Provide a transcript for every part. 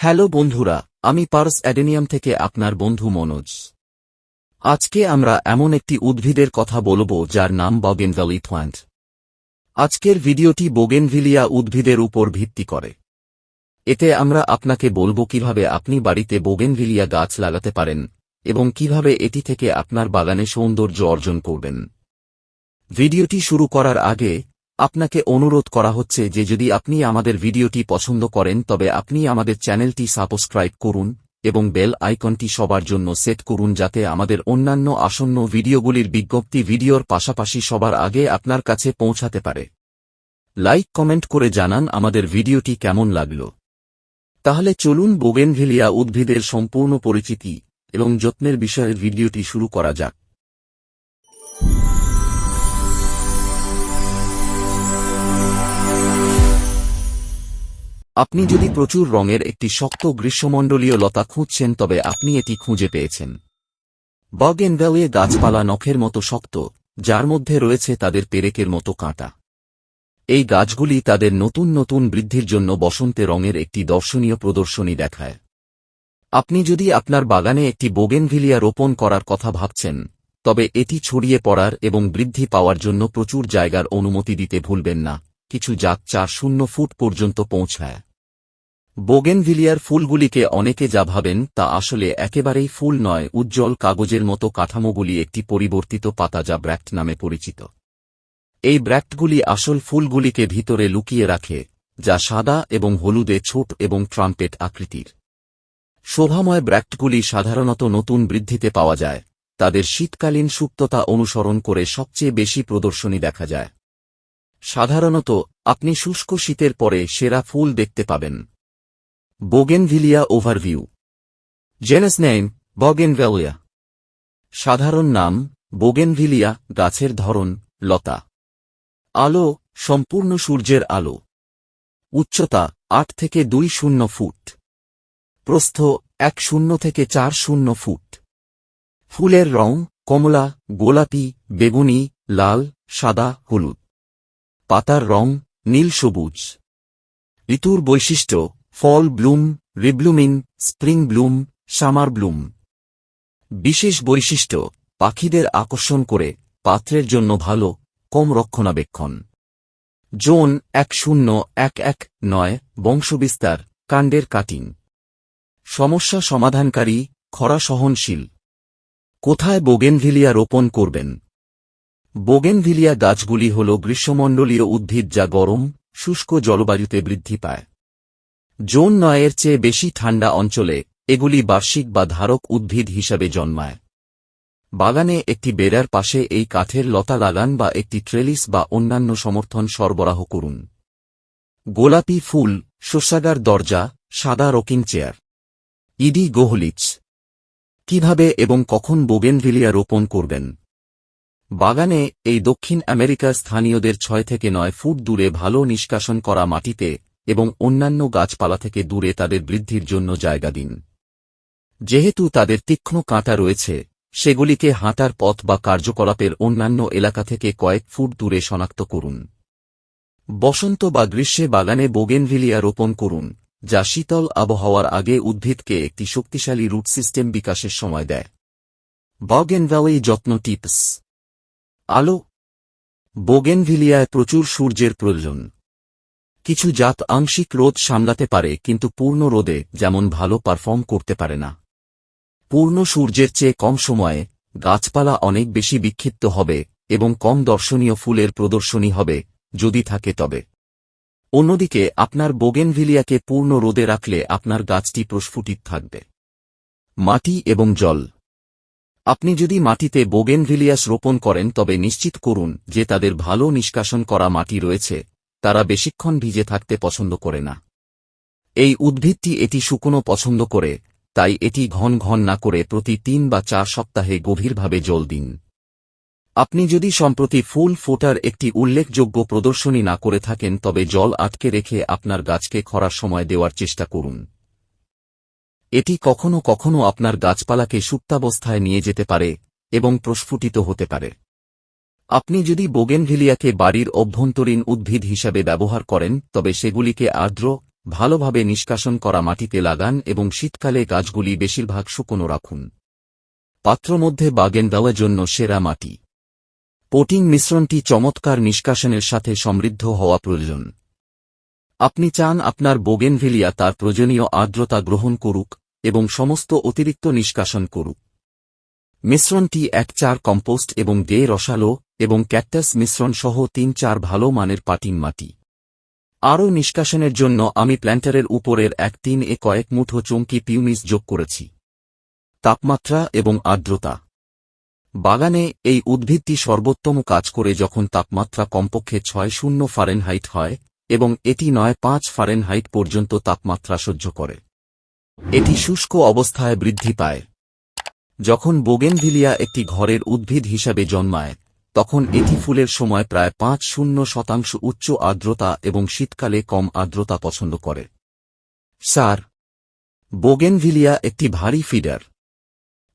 Hello বন্ধুরা, আমি purse adenium থেকে আপনার বন্ধু মনোজ। আজকে আমরা এমন একটি উদ্ভিদের কথা বলব যার নাম বগেনভ্যালি প্ল্যান্ট আজকের ভিডিওটি বোগেনভিলিয়া উদ্ভিদের উপর ভিত্তি করে। এতে আমরা আপনাকে বলব কীভাবে আপনি বাড়িতে বোগেনভিলিয়া গাছ লাগাতে পারেন এবং কীভাবে এটি থেকে আপনার বাগানে সৌন্দর্য অর্জন করবেন। ভিডিওটি শুরু করার আগে আপনাকে অনুরোধ করা হচ্ছে যে যদি আপনি আমাদের ভিডিওটি পছন্দ করেন তবে আপনি আমাদের চ্যানেলটি সাবস্ক্রাইব করুন এবং বেল আইকনটি সবার জন্য সেট করুন যাতে আমাদের অন্যান্য আসন্ন ভিডিওগুলির বিজ্ঞপ্তি ভিডিওর পাশাপাশি সবার আগে আপনার কাছে পৌঁছাতে পারে। লাইক, কমেন্ট করে জানান আমাদের ভিডিওটি কেমন লাগল। তাহলে চলুন বোগেনভিলিয়া উদ্ভিদের সম্পূর্ণ পরিচিতি এবং যত্নের বিষয়ে ভিডিওটি শুরু করা যাক। আপনি যদি প্রচুর রঙের একটি শক্ত গ্রীষ্মমণ্ডলীয় লতা খুঁজছেন, তবে আপনি এটি খুঁজে পেয়েছেন। বগেনভ্যালিয়ে গাছপালা নখের মতো শক্ত, যার মধ্যে রয়েছে তাদের পেরেকের মতো কাঁটা। এই গাছগুলি তাদের নতুন নতুন বৃদ্ধির জন্য বসন্তে রঙের একটি দর্শনীয় প্রদর্শনী দেখায়। আপনি যদি আপনার বাগানে একটি বোগেনভিলিয়া রোপণ করার কথা ভাবছেন, তবে এটি ছড়িয়ে পড়ার এবং বৃদ্ধি পাওয়ার জন্য প্রচুর জায়গার অনুমতি দিতে ভুলবেন না। কিছু জাত চার শূন্য ফুট পর্যন্ত পৌঁছায়। বোগেনভিলিয়ার ফুলগুলিকে অনেকে যা ভাবেন তা আসলে একেবারেই ফুল নয়, উজ্জ্বল কাগজের মতো কাঠামোগুলি একটি পরিবর্তিত পাতা যা ব্র্যাক্ট নামে পরিচিত। এই ব্র্যাক্টগুলি আসল ফুলগুলিকে ভিতরে লুকিয়ে রাখে, যা সাদা এবং হলুদে ছোট এবং ট্রাম্পেট আকৃতির। শোভাময় ব্র্যাক্টগুলি সাধারণত নতুন বৃদ্ধিতে পাওয়া যায়, তাদের শীতকালীন সুপ্ততা অনুসরণ করে সবচেয়ে বেশি প্রদর্শনী দেখা যায়। সাধারণত আপনি শুষ্ক শীতের পরে সেরা ফুল দেখতে পাবেন। Bougainvillea overview genus name bougainvillea সাধারণ নাম বোগেনভিলিয়া গাছের ধরন, লতা। আলো, সম্পূর্ণ সূর্যের আলো। উচ্চতা, আট থেকে দুই শূন্য ফুট। প্রস্থ, এক শূন্য থেকে চার শূন্য ফুট। ফুলের রং, কমলা, গোলাপি, বেগুনি, লাল, সাদা, হলুদ। পাতার রং, নীল সবুজ। ঋতুর বৈশিষ্ট্য fall bloom, reblooming, spring bloom, summer bloom. বিশেষ বৈশিষ্ট্য, পাখিদের আকর্ষণ করে, পাত্রের জন্য ভালো, কম রক্ষণাবেক্ষণ। জোন এক শূন্য এক এক নয়, বংশবিস্তার, কাণ্ডের কাটিং। সমস্যা সমাধানকারী, খরা সহনশীল। কোথায় বোগেনভিলিয়া রোপণ করবেন? বোগেনভিলিয়া গাছগুলি হল গ্রীষ্মমণ্ডলীয় উদ্ভিদ যা গরম, শুষ্ক জলবায়ুতে বৃদ্ধি পায়। জোন নয়ের চেয়ে বেশি ঠান্ডা অঞ্চলে এগুলি বার্ষিক বা ধারক উদ্ভিদ হিসাবে জন্মায়। বাগানে একটি বেড়ার পাশে এই কাঠের লতা লাগান বা একটি ট্রেলিস বা অন্যান্য সমর্থন সরবরাহ করুন। গোলাপি ফুল, শস্যাগার দরজা, সাদা রকিং চেয়ার। ইডি গোহলিচ। কীভাবে এবং কখন বোগেনভিলিয়া রোপণ করবেন? বাগানে এই দক্ষিণ আমেরিকার স্থানীয়দের ছয় থেকে নয় ফুট দূরে ভালো নিষ্কাশন করা মাটিতে এবং অন্যান্য গাছপালা থেকে দূরে তাদের বৃদ্ধির জন্য জায়গা দিন। যেহেতু তাদের তীক্ষ্ণ কাঁটা রয়েছে, সেগুলিকে হাঁটার পথ বা কার্যকলাপের অন্যান্য এলাকা থেকে কয়েক ফুট দূরে শনাক্ত করুন। বসন্ত বা গ্রীষ্মে বাগানে বোগেনভিলিয়া রোপণ করুন, যা শীতল আবহাওয়ার আগে উদ্ভিদকে একটি শক্তিশালী রুট সিস্টেম বিকাশের সময় দেয়। বগেনভ্যালি যত্ন টিপস। আলো। বোগেনভিলিয়ায় প্রচুর সূর্যের প্রয়োজন। কিছু জাত আংশিক রোদ সামলাতে পারে, কিন্তু পূর্ণ রোদে যেমন ভালো পারফর্ম করতে পারে না। পূর্ণ সূর্যের চেয়ে কম সময়ে গাছপালা অনেক বেশি বিক্ষিপ্ত হবে এবং কম দর্শনীয় ফুলের প্রদর্শনী হবে, যদি থাকে তবে। অন্যদিকে, আপনার বোগেনভিলিয়াকে পূর্ণ রোদে রাখলে আপনার গাছটি প্রস্ফুটিত থাকবে। মাটি এবং জল। আপনি যদি মাটিতে বোগেনভিলিয়াস রোপণ করেন, তবে নিশ্চিত করুন যে তাদের ভালো নিষ্কাশন করা মাটি রয়েছে। তারা বেশিক্ষণ ভিজে থাকতে পছন্দ করে না। এই উদ্ভিদটি এটি শুকনো পছন্দ করে, তাই এটি ঘন ঘন না করে প্রতি তিন বা চার সপ্তাহে গভীরভাবে জল দিন। আপনি যদি সম্প্রতি ফুল ফোটার একটি উল্লেখযোগ্য প্রদর্শনী না করে থাকেন, তবে জল আটকে রেখে আপনার গাছকে খরার সময় দেওয়ার চেষ্টা করুন। এটি কখনো কখনো আপনার গাছপালাকে সুপ্তাবস্থায় নিয়ে যেতে পারে এবং প্রস্ফুটিত হতে পারে। আপনি যদি বোগেনভিলিয়াকে বাড়ির অভ্যন্তরীণ উদ্ভিদ হিসাবে ব্যবহার করেন, তবে সেগুলিকে আর্দ্র, ভালোভাবে নিষ্কাশন করা মাটিতে লাগান এবং শীতকালে গাছগুলি বেশিরভাগ শুকনো রাখুন। পাত্র মধ্যে বাগেন দেওয়ার জন্য সেরা মাটি। পোটিং মিশ্রণটি চমৎকার নিষ্কাশনের সাথে সমৃদ্ধ হওয়া প্রয়োজন। আপনি চান আপনার বোগেনভিলিয়া তার প্রয়োজনীয় আর্দ্রতা গ্রহণ করুক এবং সমস্ত অতিরিক্ত নিষ্কাশন করুক। মিশ্রণটি এক চার কম্পোস্ট এবং ডে রসালো এবং ক্যাকটাস মিশ্রণ সহ তিন চার ভালো মানের পাটিং মাটি। আরও নিষ্কাশনের জন্য আমি প্ল্যান্টারের উপরের এক তিন এ কয়েক মুঠো চমকি পিউমিস যোগ করেছি। তাপমাত্রা এবং আর্দ্রতা। বাগানে এই উদ্ভিদটি সর্বোত্তম কাজ করে যখন তাপমাত্রা কমপক্ষে ছয় শূন্য ফারেনহাইট হয় এবং এটি নয় পাঁচ ফারেনহাইট পর্যন্ত তাপমাত্রা সহ্য করে। এটি শুষ্ক অবস্থায় বৃদ্ধি পায়। যখন বোগেনভিলিয়া একটি ঘরের উদ্ভিদ হিসাবে জন্মায় তখন এটি ফুলের সময় প্রায় পাঁচ শূন্য শতাংশ উচ্চ আর্দ্রতা এবং শীতকালে কম আর্দ্রতা পছন্দ করে। স্যার, বোগেনভিলিয়া একটি ভারী ফিডার।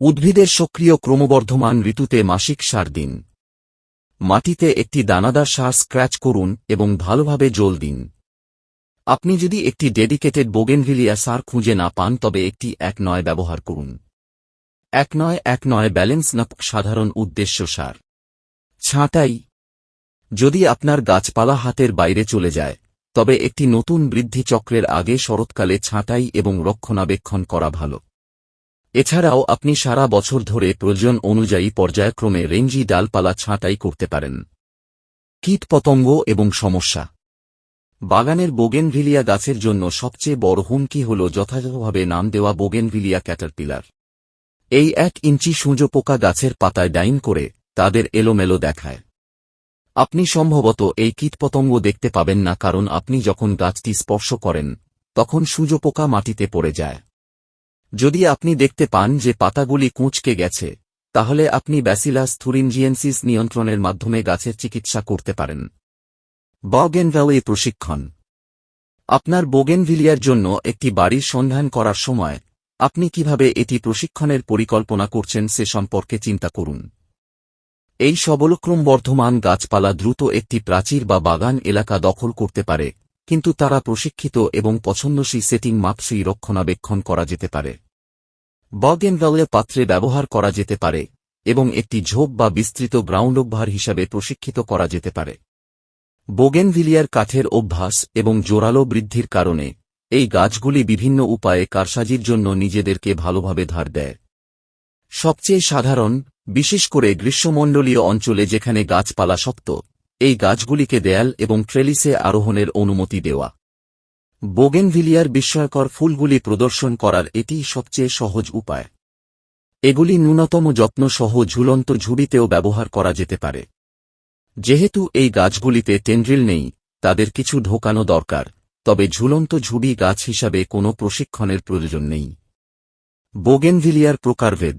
উদ্ভিদের সক্রিয় ক্রমবর্ধমান ঋতুতে মাসিক সার দিন। মাটিতে একটি দানাদার সার স্ক্র্যাচ করুন এবং ভালোভাবে জল দিন। আপনি যদি একটি ডেডিকেটেড বোগেনভিলিয়া সার খুঁজে না পান, তবে একটি এক নয় ব্যবহার করুন। এক নয় এক নয় ব্যালেন্স নাপ সাধারণ উদ্দেশ্য সার। ছাঁটাই। যদি আপনার গাছপালা হাতের বাইরে চলে যায়, তবে একটি নতুন বৃদ্ধি চক্রের আগে শরৎকালে ছাঁটাই এবং রক্ষণাবেক্ষণ করা ভালো। এছাড়াও আপনি সারা বছর ধরে প্রয়োজন অনুযায়ী পর্যায়ক্রমে রেঞ্জি ডালপালা ছাঁটাই করতে পারেন। কীটপতঙ্গ এবং সমস্যা। বাগানের বোগেনভিলিয়া গাছের জন্য সবচেয়ে বড় হুমকি হল যথাযথভাবে নাম দেওয়া বোগেনভিলিয়া ক্যাটারপিলার। এই এক ইঞ্চি সূর্য পোকা গাছের পাতায় ডাইন করে তাদের এলোমেলো দেখায়। আপনি সম্ভবত এই কীটপতঙ্গ দেখতে পাবেন না কারণ আপনি যখন গাছটি স্পর্শ করেন, তখন সূর্যপোকা মাটিতে পড়ে যায়। যদি আপনি দেখতে পান যে পাতাগুলি কুঁচকে গেছে, তাহলে আপনি ব্যাসিলাস থুরিনজিয়েন্সিস নিয়ন্ত্রণের মাধ্যমে গাছের চিকিৎসা করতে পারেন। বগেনভ্যালি প্রশিক্ষণ। আপনার বোগেনভিলিয়ার জন্য একটি বাড়ির সন্ধান করার সময় আপনি কীভাবে এটি প্রশিক্ষণের পরিকল্পনা করছেন সে সম্পর্কে চিন্তা করুন। এই সবলক্রম বর্ধমান গাছপালা দ্রুত একটি প্রাচীর বা বাগান এলাকা দখল করতে পারে, কিন্তু তারা প্রশিক্ষিত এবং পছন্দসী সেটিং মাপসই রক্ষণাবেক্ষণ করা যেতে পারে। বগেনভ্যালে পাত্রে ব্যবহার করা যেতে পারে, এবং একটি ঝোপ বা বিস্তৃত গ্রাউন্ড অভ্যার হিসাবে প্রশিক্ষিত করা যেতে পারে। বোগেনভিলিয়ার কাঠের অভ্যাস এবং জোরালো বৃদ্ধির কারণে, এই গাছগুলি বিভিন্ন উপায়ে কারসাজির জন্য নিজেদেরকে ভালোভাবে ধার দেয়। সবচেয়ে সাধারণ বিশেষ করে গ্রীষ্মমণ্ডলীয় অঞ্চলে যেখানে গাছপালা শক্ত, এই গাছগুলিকে দেয়াল এবং ট্রেলিসে আরোহণের অনুমতি দেওয়া। বোগেনভিলিয়ার বিস্ময়কর ফুলগুলি প্রদর্শন করার এটি সবচেয়ে সহজ উপায়। এগুলি ন্যূনতম যত্ন সহ ঝুলন্ত ঝুড়িতেও ব্যবহার করা যেতে পারে। যেহেতু এই গাছগুলিতে টেন্ড্রিল নেই, তাদের কিছু ঢোকানো দরকার, তবে ঝুলন্ত ঝুড়ি গাছ হিসাবে কোনো প্রশিক্ষণের প্রয়োজন নেই। বোগেনভিলিয়ার প্রকারভেদ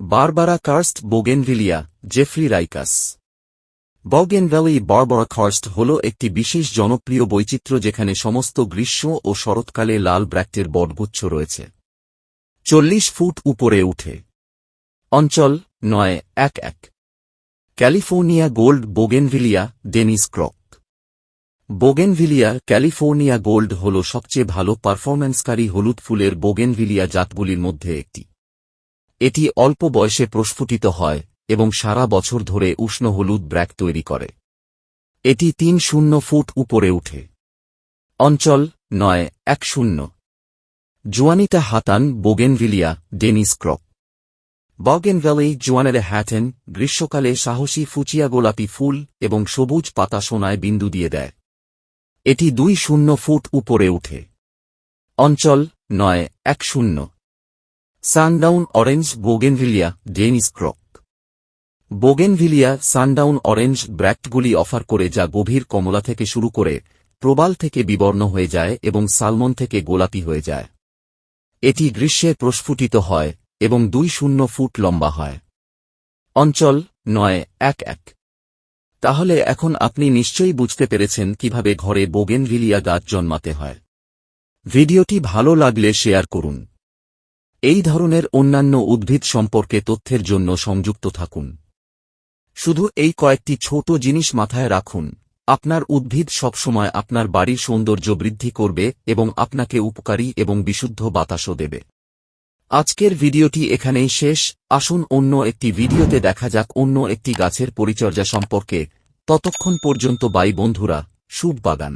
বারবারা কার্স্ট বোগেনভিলিয়া জেফ্রি রাইকাস বগেনভ্যালি বারবারা কার্স্ট হল একটি বিশেষ জনপ্রিয় বৈচিত্র্য যেখানে সমস্ত গ্রীষ্ম ও শরৎকালে লাল ব্র্যাক্টের বটগুচ্ছ রয়েছে। চল্লিশ ফুট উপরে উঠে। অঞ্চল নয়, এক এক। California gold bougainvillea Dennis crock bougainvillea California gold হল সবচেয়ে ভালো পারফরম্যান্সকারী হলুদ ফুলের বোগেনভিলিয়া জাতগুলির মধ্যে একটি। এটি অল্প বয়সে প্রস্ফুটিত হয় এবং সারা বছর ধরে উষ্ণ হলুদ ব্র্যাক তৈরি করে। এটি তিন শূন্য ফুট উপরে উঠে। অঞ্চল নয়, এক শূন্য। Juanita Hatten, bougainvillea, Dennis Crock. Bougainvillea জুয়ানেরে Hatten গ্রীষ্মকালে সাহসী ফুচিয়া গোলাপি ফুল এবং সবুজ পাতা সোনায় বিন্দু দিয়ে দেয়। এটি দুই শূন্য ফুট উপরে উঠে। অঞ্চল নয়, এক শূন্য। Sundown orange bougainvillea Dennis crock bougainvillea sundown orange ব্র্যাক্টগুলি offer করে যা গভীর কমলা থেকে শুরু করে প্রবাল থেকে বিবর্ণ হয়ে যায় এবং সালমন থেকে গোলাপি হয়ে যায়। এটি গ্রীষ্মে প্রস্ফুটিত হয় এবং দুই শূন্য ফুট লম্বা হয়। অঞ্চল নয়, এক এক। তাহলে এখন আপনি নিশ্চয়ই বুঝতে পেরেছেন কীভাবে ঘরে বোগেনভিলিয়া গাছ জন্মাতে হয়। ভিডিওটি ভালো লাগলে শেয়ার করুন। এই ধরনের অন্যান্য উদ্ভিদ সম্পর্কে তথ্যের জন্য সংযুক্ত থাকুন। শুধু এই কয়েকটি ছোট জিনিস মাথায় রাখুন। আপনার উদ্ভিদ সবসময় আপনার বাড়ির সৌন্দর্য বৃদ্ধি করবে এবং আপনাকে উপকারী এবং বিশুদ্ধ বাতাসও দেবে। আজকের ভিডিওটি এখানেই শেষ। আসুন অন্য একটি ভিডিওতে দেখা যাক অন্য একটি গাছের পরিচর্যা সম্পর্কে। ততক্ষণ পর্যন্ত বাই বন্ধুরা শুভ বাগান।